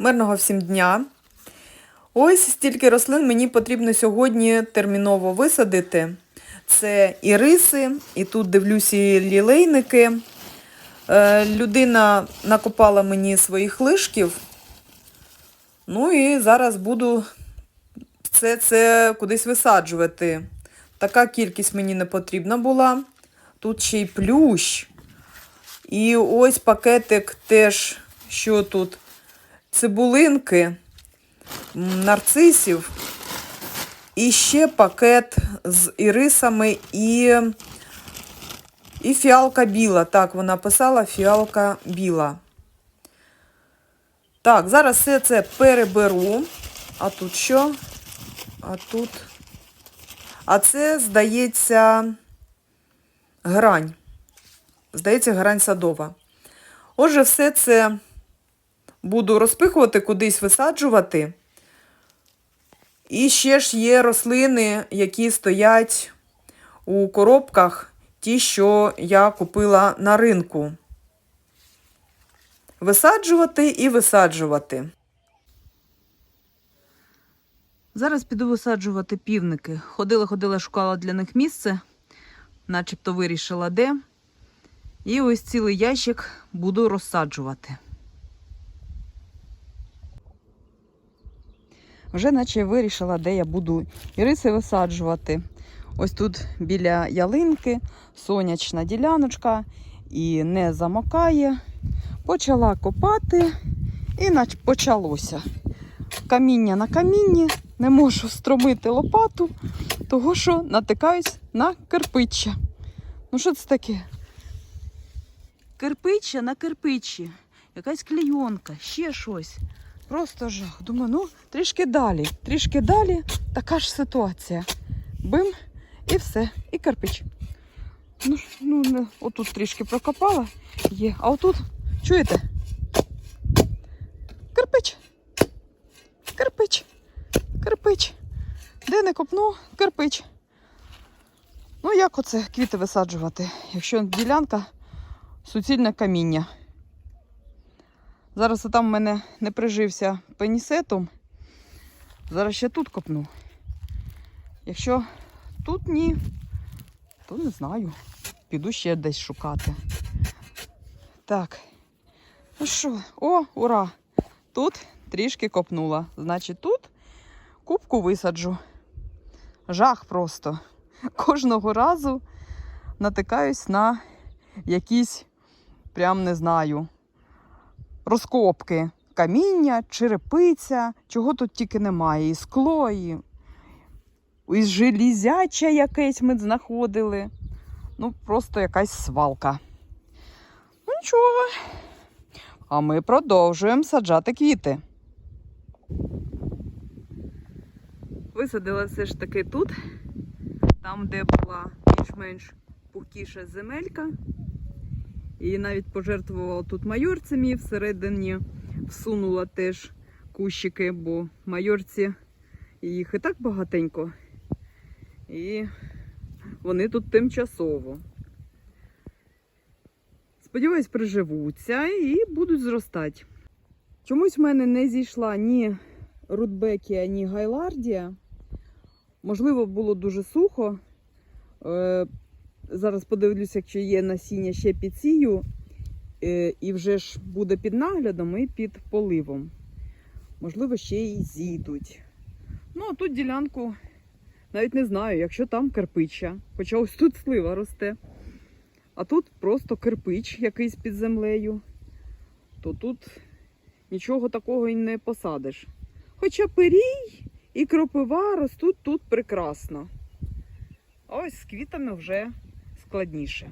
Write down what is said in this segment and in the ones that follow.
Мирного всім дня. Ось стільки рослин мені потрібно сьогодні терміново висадити. Це і риси, і тут дивлюся лілейники. Е, Людина накопала мені своїх лишків. Ну і зараз буду все це кудись висаджувати. Така кількість мені не потрібна була. Тут ще й плющ. І ось пакетик теж, що тут? Цибулинки, нарцисів. І ще пакет з ірисами і, і фіалка біла. Так, вона писала фіалка біла. Так, зараз все це переберу. А тут що? А тут. А це, здається, грань. Здається, грань садова. Отже, все це буду розпихувати, кудись висаджувати. І ще ж є рослини, які стоять у коробках, ті, що я купила на ринку. Висаджувати і висаджувати. Зараз піду висаджувати півники. Ходила, ходила, шукала для них місце, начебто вирішила де. І ось цілий ящик буду розсаджувати. Вже наче вирішила, де я буду іриси висаджувати. Ось тут біля ялинки сонячна діляночка і не замокає. Почала копати і почалося. Каміння на камінні, не можу стромити лопату, того що натикаюсь на кирпиччя. Ну що це таке? Кирпиччя на кирпичі, якась клейонка, ще щось. Просто жах. Думаю, ну трішки далі, трішки далі така ж ситуація. Бим і все, і кирпич. Ну, ж, ну отут трішки прокопала, є. А отут, чуєте? Кирпич. Кирпич. Кирпич. Де не копну, кирпич. Ну, як оце квіти висаджувати, якщо ділянка суцільне каміння. Зараз там в мене не прижився пенісетом. Зараз ще тут копну. Якщо тут ні, то не знаю. Піду ще десь шукати. Так. Ну що, о, ура! Тут трішки копнула. Значить, тут кубку висаджу. Жах просто. Кожного разу натикаюсь на якісь, прям не знаю, розкопки. Каміння, черепиця, чого тут тільки немає. І скло, і, і желізяча якесь ми знаходили. Ну, просто якась свалка. Ну, нічого. А ми продовжуємо саджати квіти. Висадила все ж таки тут, там, де була більш-менш пухкіша земелька. І навіть пожертвувала тут майорцями, всередині всунула теж кущики, бо майорці їх і так багатенько. І вони тут тимчасово. Сподіваюсь, приживуться і будуть зростати. Чомусь в мене не зійшла ні рудбекія, ні гайлардія. Можливо, було дуже сухо. Зараз подивлюся, якщо є насіння ще під сію, е, і вже ж буде під наглядом і під поливом. Можливо, ще й зійдуть. Ну, а тут ділянку навіть не знаю, якщо там кирпича. Хоча ось тут слива росте. А тут просто кирпич якийсь під землею. То тут нічого такого і не посадиш. Хоча пирій і кропива ростуть тут прекрасно. Ось з квітами вже складніше.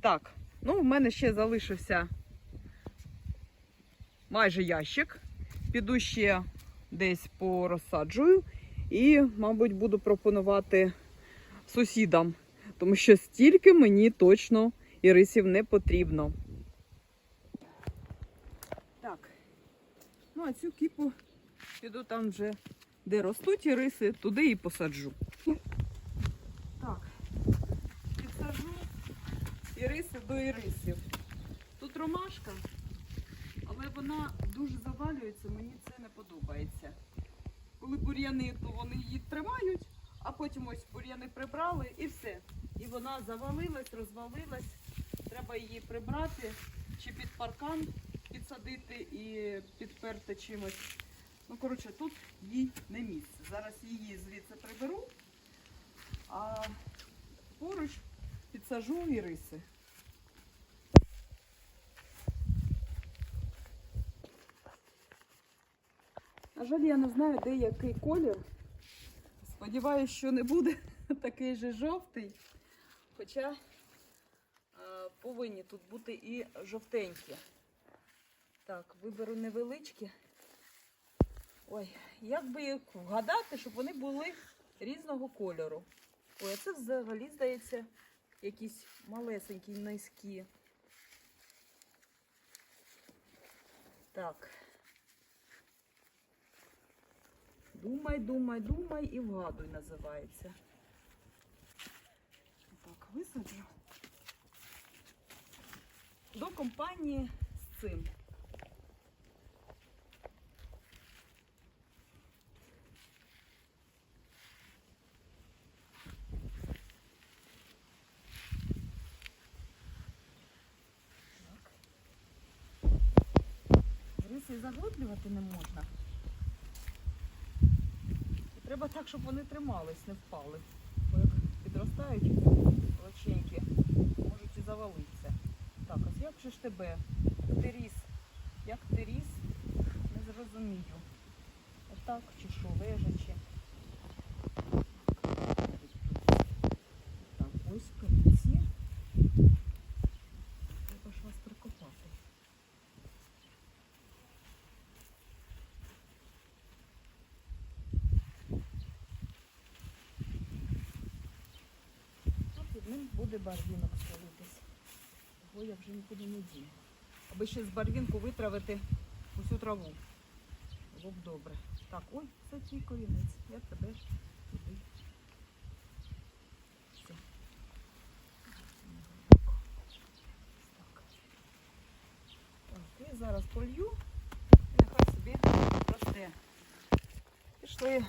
Так, ну в мене ще залишився майже ящик. Піду ще десь порозсаджую і, мабуть, буду пропонувати сусідам, тому що стільки мені точно ірисів не потрібно. Так, ну а цю кіпу піду там вже, де ростуть іриси, туди і посаджу. Так, підсаджу іриси до ірисів. Тут ромашка, але вона дуже завалена. розвалюється, мені це не подобається. Коли бур'яни, то вони її тримають, а потім ось бур'яни прибрали і все. І вона завалилась, розвалилась. Треба її прибрати чи під паркан підсадити і підперти чимось. Ну, коротше, тут їй не місце. Зараз її звідси приберу, а поруч підсажу і риси. На жаль, я не знаю, де який колір. Сподіваюсь, що не буде такий же жовтий. Хоча е, повинні тут бути і жовтенькі. Так, виберу невеличкі. Ой, як би їх вгадати, щоб вони були різного кольору. Ой, а це взагалі, здається, якісь малесенькі, низькі. Так. Думай, думай, думай і вгадуй називається. Так, висаджу. До компанії з цим. Риси заглиблювати не можна. Треба так, щоб вони тримались, не впали. Бо як підростають величенькі, можуть і завалитися. Так, ось як же ж тебе? Ти ріс? Як ти ріс? Не зрозумію. Отак чи що, лежачи. Так, ось кінці. Треба ж вас прикопати. А під ним буде барвінок селитись. Його я вже нікуди не дію. Аби ще з барвінку витравити усю траву. Було б добре. Так, ой, це твій корінець. Я тебе туди. Все. Зараз полью. І нехай собі росте. Пішли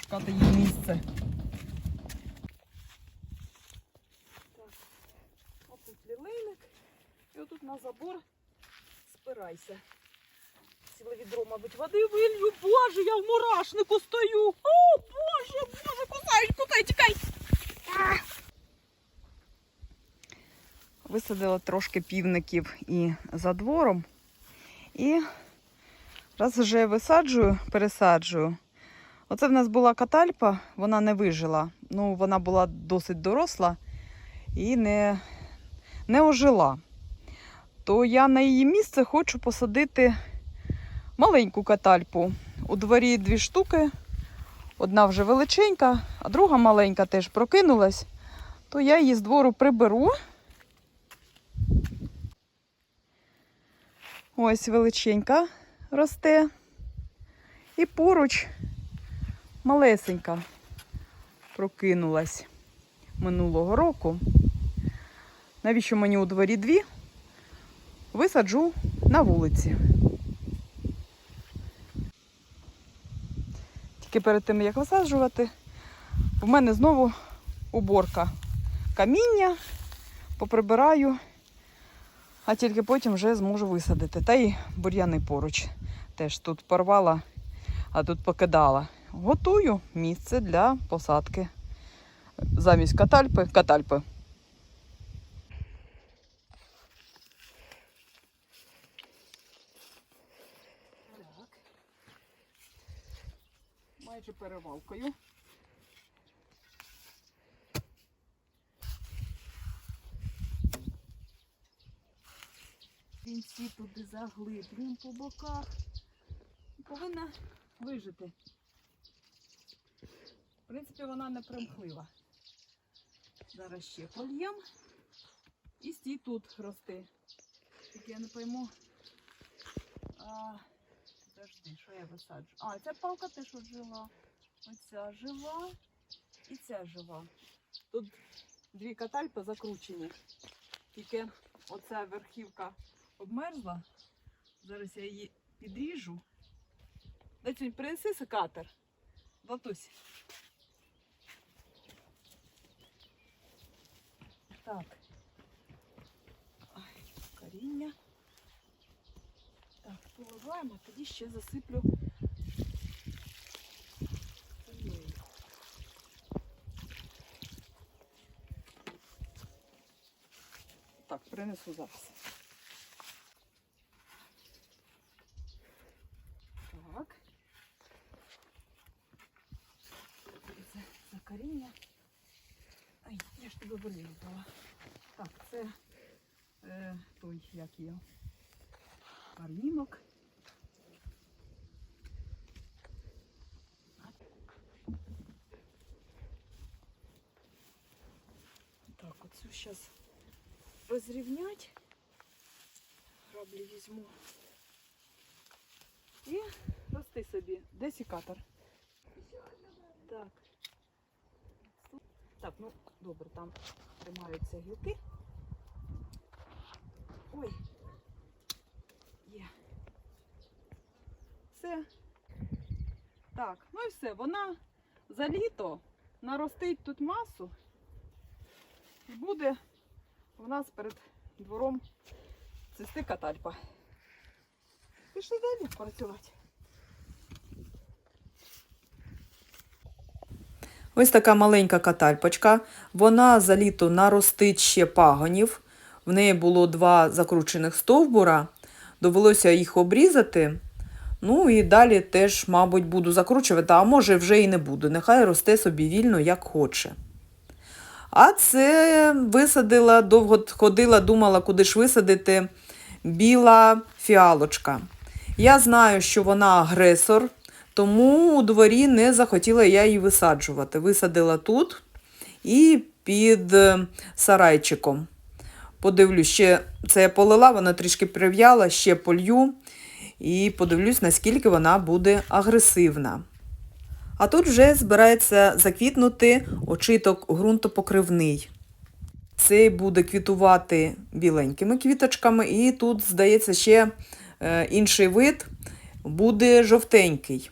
шукати їй місце. Так, отут лілейник. І отут на забор спирайся. Ціле відро, мабуть, води вилью. Боже, я в мурашнику стою. О, Боже, Боже, кусають, куди, тікай. Висадила трошки півників і за двором. І раз вже висаджую, пересаджую. Оце в нас була катальпа, вона не вижила. Ну, вона була досить доросла і не, не ожила. То я на її місце хочу посадити маленьку катальпу. У дворі дві штуки. Одна вже величенька, а друга маленька теж прокинулась. То я її з двору приберу. Ось величенька росте. І поруч малесенька прокинулась минулого року. Навіщо мені у дворі дві? Висаджу на вулиці. Тільки перед тим, як висаджувати, в мене знову уборка каміння, поприбираю, а тільки потім вже зможу висадити. Та й бур'яни поруч. Теж тут порвала, а тут покидала. Готую місце для посадки. Замість катальпи, катальпи. Так. Майже перевалкою. Кінці туди заглиблюємо по боках. Повинна вижити. В принципі, вона не примхлива. Зараз ще польєм. І стій тут рости. Тільки я не пойму. А, Подожди, що я висаджу? А, ця палка теж от. Оця жива і ця жива. Тут дві катальпи закручені. Тільки оця верхівка обмерзла. Зараз я її підріжу Дацюнь, принеси секатор. Златусь. Так. Ай, коріння. Поливаємо, тоді ще засиплю. Так, принесу зараз. Так. Це, це коріння. Ай, я ж тебе вирізала. Так, це е, той, як його. Парнімок. Так, оцю зараз розрівнять. Граблі візьму. І рости собі. Де сікатор? Так. Так, ну добре, там тримаються гілки. Ой. Є. Все. Так, ну і все. Вона за літо наростить тут масу. Буде у нас перед двором цвісти катальпа. Пішли далі працювати. Ось така маленька катальпочка. Вона за літо наростить ще пагонів. В неї було два закручених стовбура. Довелося їх обрізати. Ну і далі теж, мабуть, буду закручувати, а може вже і не буду. Нехай росте собі вільно, як хоче. А це висадила, довго ходила, думала, куди ж висадити біла фіалочка. Я знаю, що вона агресор, тому у дворі не захотіла я її висаджувати. Висадила тут і під е, сарайчиком. Подивлюсь, ще це я полила, вона трішки прив'яла, ще полью і подивлюсь, наскільки вона буде агресивна. А тут вже збирається заквітнути очиток ґрунтопокривний. Цей буде квітувати біленькими квіточками, і тут, здається, ще е, інший вид буде жовтенький.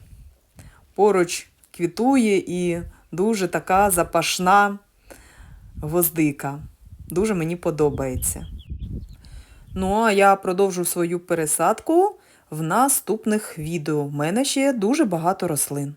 Поруч квітує і дуже така запашна гвоздика. Дуже мені подобається. Ну, а я продовжу свою пересадку в наступних відео. У мене ще дуже багато рослин.